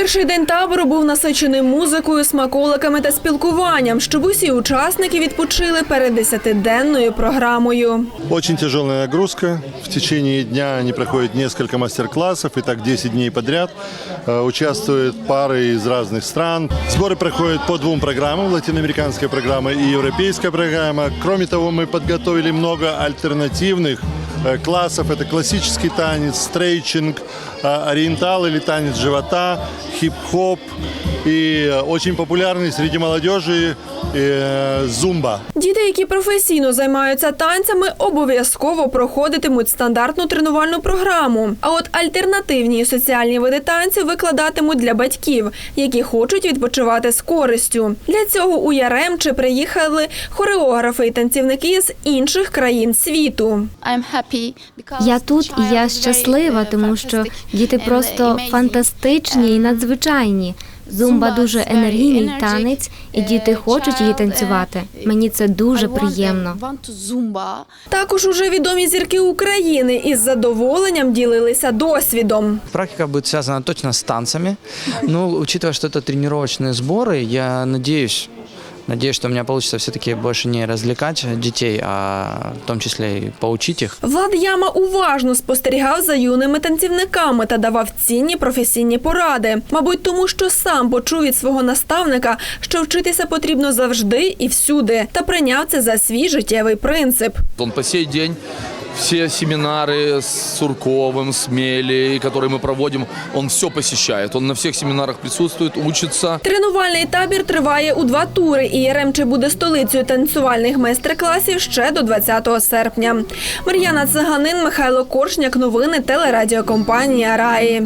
Перший день табору був насичений музикою, смаколиками та спілкуванням, щоб усі учасники відпочили перед десятиденною програмою. Очень тяжелая нагрузка. В течение дня они проходят несколько мастер-классов, и так 10 дней подряд. Э, Участвуют пары из разных стран. Сборы проходят по двум программам, латиноамериканская программа и европейская программа. Кроме того, мы подготовили много альтернативных э, классов. Это классический танец, стрейчинг, ориентал или танец живота, хип-хоп и э, очень популярный среди молодежи э, зумба. Діти, які професійно займаються танцями, обов'язково проходитимуть стандартну тренувальну програму. А от альтернативні і соціальні види танців викладатимуть для батьків, які хочуть відпочивати з користю. Для цього у Яремче приїхали хореографи і танцівники з інших країн світу. Я тут і я щаслива, тому що діти просто фантастичні і надзвичайні. Зумба дуже енергійний танець, і діти хочуть її танцювати. Мені це дуже приємно. Також уже відомі зірки України із задоволенням ділилися досвідом. Практика будет связана точно с танцами. Но учитывая, что это тренировочные сборы, я надеюсь, надеюсь, что у меня получится все-таки больше не развлекать детей, а в том числе и поучить их. Влад Яма уважно спостерігав за юними танцівниками та давав цінні професійні поради. Мабуть, тому що сам почув від свого наставника, що вчитися потрібно завжди і всюди, та прийняв це за свій життєвий принцип. Он по сей день все семинары с Сурковым, с Мели, которые мы проводим, он все посещает. Он на всех семинарах присутствует, учится. Тренувальний табір триває у два тури, і Яремче буде столицею танцювальних майстер-класів ще до 20 серпня. Мар'яна Циганин, Михайло Коршняк. Новини телерадіокомпанія Раї.